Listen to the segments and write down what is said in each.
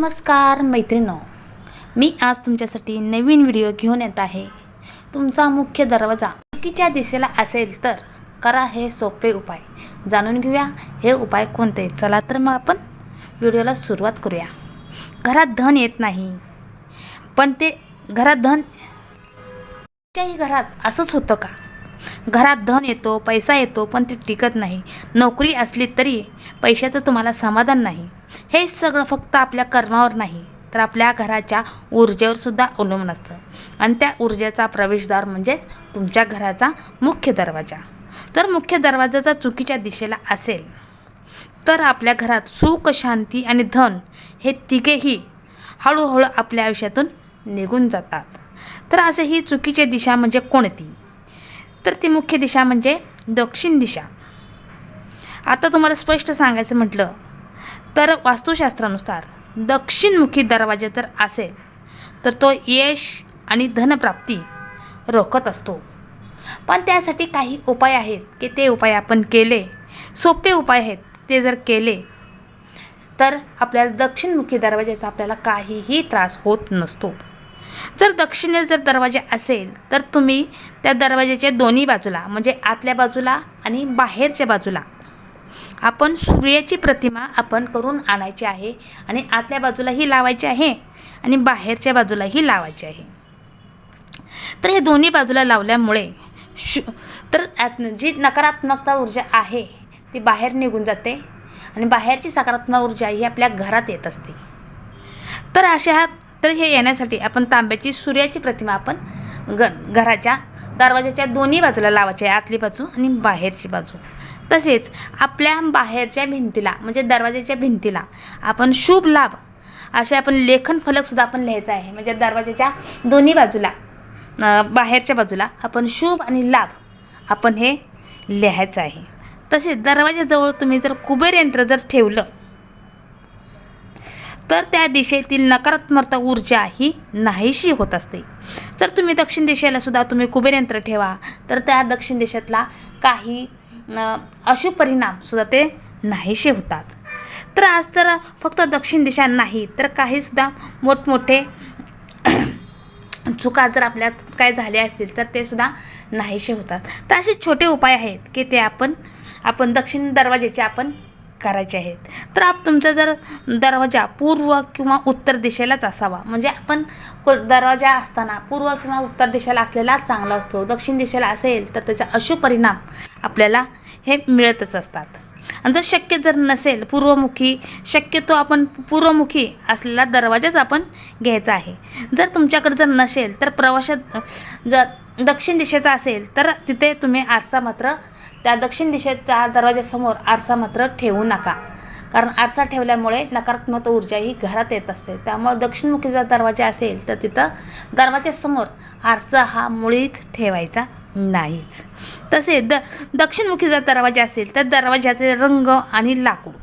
नमस्कार मैत्रिणो मी आज तुमच्यासाठी नवीन व्हिडिओ घेऊन येत आहे. तुमचा मुख्य दरवाजा चुकीच्या दिशेला असेल तर करा हे सोपे उपाय. जाणून घेऊया हे उपाय कोणते? चला तर मग आपण व्हिडिओला सुरुवात करूया. घरात धन येत नाही पण ते घरात धन कुठच्याही घरात असंच होतं का? घरात धन येतो पैसा येतो पण ते टिकत नाही. नोकरी असली तरी पैशाचं तुम्हाला समाधान नाही. हे सगळं फक्त आपल्या कर्मावर नाही तर आपल्या घराच्या ऊर्जेवर सुद्धा अवलंबून असतं. आणि त्या ऊर्जेचा प्रवेशद्वार म्हणजेच तुमच्या घराचा मुख्य दरवाजा. जर मुख्य दरवाजा जर चुकीच्या दिशेला असेल तर आपल्या घरात सुख शांती आणि धन हे तिघेही हळूहळू आपल्या आयुष्यातून निघून जातात. तर असे ही चुकीची दिशा म्हणजे कोणती? तर ती मुख्य दिशा म्हणजे दक्षिण दिशा. आता तुम्हाला स्पष्ट सांगायचं म्हटलं तर वास्तुशास्त्रानुसार दक्षिणमुखी दरवाजा जर असेल तर तो यश आणि धनप्राप्ती रोखत असतो. पण त्यासाठी काही उपाय आहेत की ते उपाय आपण केले सोपे उपाय आहेत ते जर केले तर आपल्याला दक्षिणमुखी दरवाजाचा आपल्याला काहीही त्रास होत नसतो. जर दक्षिणेला जर दरवाजा असेल तर तुम्ही त्या दरवाजाच्या दोन्ही बाजूला म्हणजे आतल्या बाजूला आणि बाहेरच्या बाजूला आपण सूर्याची प्रतिमा आपण करून आणायची आहे आणि आतल्या बाजूलाही लावायची आहे आणि बाहेरच्या बाजूलाही लावायची आहे. तर हे दोन्ही बाजूला लावल्यामुळे शु तर जी नकारात्मकता ऊर्जा आहे ती बाहेर निघून जाते आणि बाहेरची सकारात्मक ऊर्जा ही आपल्या घरात येत असते. तर अशा तर हे येण्यासाठी आपण तांब्याची सूर्याची प्रतिमा आपण ग घराच्या दरवाजाच्या दोन्ही बाजूला लावायचे आतली बाजू आणि बाहेरची बाजू. तसेच आपल्या बाहेरच्या भिंतीला म्हणजे दरवाजाच्या भिंतीला आपण शुभ लाभ असे आपण लेखन फलकसुद्धा आपण लिहायचा आहे. म्हणजे दरवाजाच्या दोन्ही बाजूला बाहेरच्या बाजूला आपण शुभ आणि लाभ आपण हे लिहायचं आहे. तसेच दरवाजाजवळ तुम्ही जर कुबेर यंत्र जर ठेवलं तर त्या दिशेतील नकारात्मकता ऊर्जा ही नाहीशी होत असते. जर तुम्ही दक्षिण दिशेला सुद्धा तुम्ही कुबेर यंत्र ठेवा तर त्या दक्षिण दिशेतला काही अ, अशुभ परिणामसुद्धा ते नाहीसे होतात. तर आज तर फक्त दक्षिण दिशा नाही तर काहीसुद्धा मोठमोठे चुका जर आपल्यात काय झाल्या असतील तर ते सुद्धा नाहीसे होतात. तर असे छोटे उपाय आहेत की ते आपण आपण दक्षिण दरवाजेचे आपण करायचे आहेत. तर आप तुमचा जर दरवाजा पूर्व किंवा उत्तर दिशेलाच असावा. म्हणजे आपण को- दरवाजा असताना पूर्व किंवा उत्तर दिशेला असलेला चांगला असतो दक्षिण दिशेला असेल तर त्याचा अशुभ परिणाम आपल्याला हे मिळतच असतात. आणि जर शक्य जर नसेल पूर्वमुखी शक्यतो आपण पूर्वमुखी असलेला दरवाजाच आपण घ्यायचा आहे. जर तुमच्याकडे जर नसेल तर प्रवाशात जर दक्षिण दिशेचा असेल तर तिथे तुम्ही आरसा मात्र त्या दक्षिण दिशेच्या दरवाजासमोर आरसा मात्र ठेवू नका. कारण आरसा ठेवल्यामुळे नकारात्मक ऊर्जा ही घरात येत असते. त्यामुळे दक्षिणमुखी जर दरवाजा असेल तर तिथं दरवाजासमोर आरसा हा मुळीच ठेवायचा नाहीच. तसे द दक्षिणमुखी जर दरवाजा असेल तर दरवाजाचे रंग आणि लाकूड.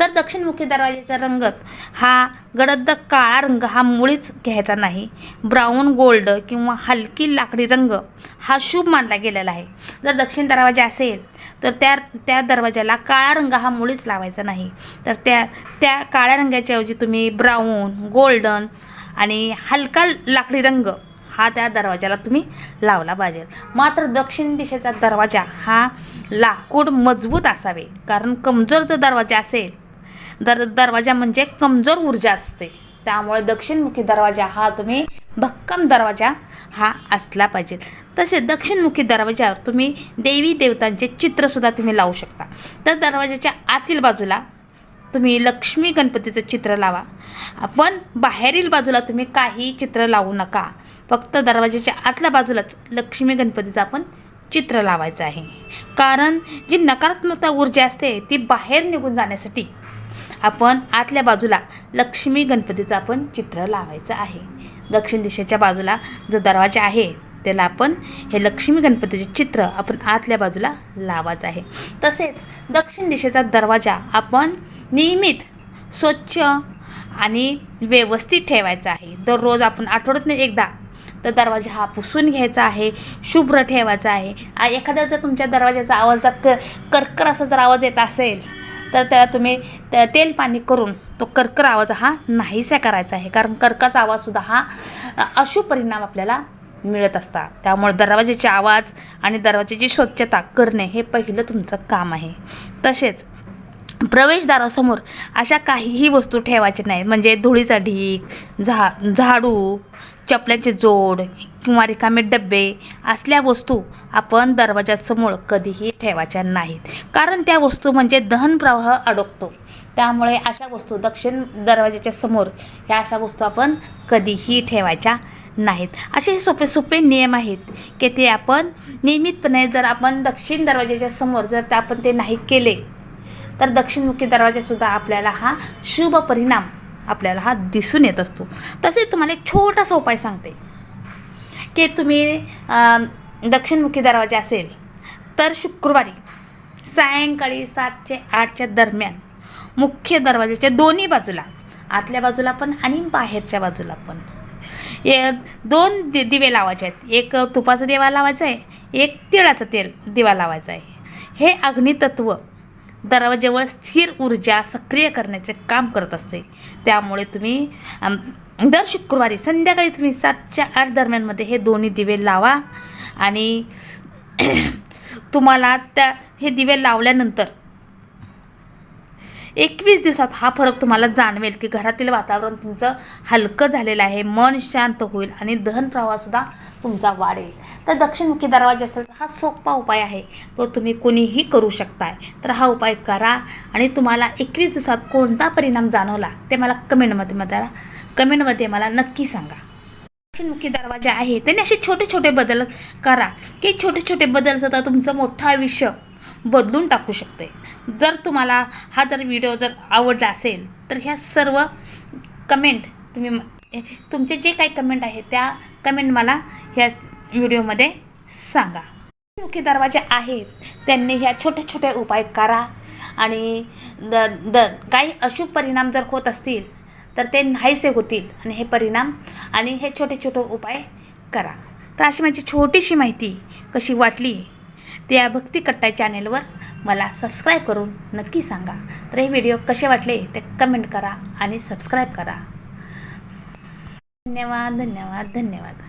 तर दक्षिणमुखी दरवाजेचा रंग हा गडद काळा रंग हा मुळीच घ्यायचा नाही. ब्राऊन गोल्ड किंवा हलकी लाकडी रंग हा शुभ मानला गेलेला आहे. जर दक्षिण दरवाजा असेल तर त्या त्या दरवाजाला काळा रंग हा मुळीच लावायचा नाही. तर त्या त्या काळ्या रंगाच्या ऐवजी तुम्ही ब्राऊन गोल्डन आणि हलका लाकडी रंग हा त्या दरवाजाला तुम्ही लावला पाहिजे. मात्र दक्षिण दिशेचा दरवाजा हा लाकूड मजबूत असावे. कारण कमजोर जर दरवाजा असेल दर दरवाजा म्हणजे कमजोर ऊर्जा असते. त्यामुळे दक्षिणमुखी दरवाजा हा तुम्ही भक्कम दरवाजा हा असला पाहिजे. तसे दक्षिणमुखी दरवाजावर तुम्ही देवी देवतांचे चित्रसुद्धा तुम्ही लावू शकता. तर दरवाजाच्या आतील बाजूला तुम्ही लक्ष्मी गणपतीचं चित्र लावा. पण बाहेरील बाजूला तुम्ही काही चित्र लावू नका. फक्त दरवाजाच्या आतल्या बाजूलाच लक्ष्मी गणपतीचं आपण चित्र लावायचं आहे. कारण जी नकारात्मकता ऊर्जा असते ती बाहेर निघून जाण्यासाठी आपण आतल्या बाजूला लक्ष्मी गणपतीचं आपण चित्र लावायचं आहे. दक्षिण दिशेच्या बाजूला जो दरवाजा आहे त्याला आपण हे लक्ष्मी गणपतीचे चित्र आपण आतल्या बाजूला लावायचं आहे. तसेच दक्षिण दिशेचा दरवाजा आपण नियमित स्वच्छ आणि व्यवस्थित ठेवायचा आहे. दररोज आपण आठवड्यातून एकदा तर दरवाजा हा पुसून घ्यायचा आहे. शुभ्र ठेवायचा आहे. एखादा जर तुमच्या दरवाजाचा आवाज जर क कर्कर असा जर आवाज येत असेल तर त्याला तुम्ही त्या तेल पाणी करून तो कर्कर आवाज हा नाहीसा करायचा आहे. कारण कर्काचा आवाजसुद्धा हा अशुभ परिणाम आपल्याला मिळत असतात त्यामुळे दरवाजाचे आवाज आणि दरवाजाची स्वच्छता करणे हे पहिलं तुमचं काम आहे. तसेच प्रवेशद्वारासमोर अशा काहीही वस्तू ठेवायच्या नाहीत. म्हणजे धुळीचा ढीक झा झाडू चपल्याचे जोड किंवा रिकामे डबे असल्या वस्तू आपण दरवाजासमोर कधीही ठेवायच्या नाहीत. कारण त्या वस्तू म्हणजे दहनप्रवाह अडकतो. त्यामुळे अशा वस्तू दक्षिण दरवाजाच्या समोर ह्या अशा वस्तू आपण कधीही ठेवायच्या नाहीत. असे हे सोपे सोपे नियम आहेत की ते आपण नियमितपणे जर आपण दक्षिण दरवाजाच्या समोर जर ते आपण ते नाही केले तर दक्षिणमुखी दरवाजासुद्धा आपल्याला हा शुभ परिणाम आपल्याला हा दिसून येत असतो. तसेच तुम्हाला एक छोटासा उपाय सांगते. की तुम्ही दक्षिणमुखी दरवाजा असेल तर शुक्रवारी सायंकाळी सातचे आठच्या दरम्यान मुख्य दरवाजाच्या दोन्ही बाजूला आतल्या बाजूला पण आणि बाहेरच्या बाजूला पण ए दोन दि दिवे लावायचे आहेत. एक तुपाचा दिवा लावायचा आहे एक तिळाचं तेल दिवा लावायचा आहे. हे अग्नितत्व दरवाजेवर स्थिर ऊर्जा सक्रिय करण्याचे काम करत असते त्यामुळे तुम्ही दर शुक्रवारी संध्याकाळी तुम्ही सातच्या आठ दरम्यानमध्ये हे दोन्ही दिवे लावा आणि तुम्हाला त्या हे दिवे लावल्यानंतर एकवीस दिवसात हा फरक तुम्हाला जाणवेल की घरातील वातावरण तुमचं हलकं झालेलं आहे मन शांत होईल आणि दहन प्रवाहसुद्धा तुमचा वाढेल. तर दक्षिणमुखी दरवाजा असेल तर हा सोपा उपाय आहे. तो तुम्ही कोणीही करू शकताय. तर हा उपाय करा आणि तुम्हाला एकवीस दिवसात कोणता परिणाम जाणवला ते मला कमेंटमध्ये मला कमेंटमध्ये मला नक्की सांगा. दक्षिणमुखी दरवाजा आहे त्यांनी असे छोटे छोटे बदल करा. की छोटे छोटे बदल सुद्धा तुमचं मोठं आयुष्य बदलून टाकू शकते. जर तुम्हाला हा जर व्हिडिओ जर आवडला असेल तर ह्या सर्व कमेंट तुम्ही तुमचे जे काही कमेंट आहे त्या कमेंट मला ह्या व्हिडिओमध्ये सांगा. मुख्य दरवाजे आहेत त्यांनी ह्या छोटे छोटे उपाय करा. आणि द द काही अशुभ परिणाम जर होत असतील तर ते नाहीसे होतील. आणि हे परिणाम आणि हे छोटे छोटे उपाय करा. तर अशी माझी छोटीशी माहिती कशी वाटली त्या भक्ती कट्टा चॅनेलवर मला सबस्क्राईब करून नक्की सांगा. तर हे व्हिडिओ कसे वाटले ते कमेंट करा आणि सबस्क्राईब करा. धन्यवाद धन्यवाद धन्यवाद.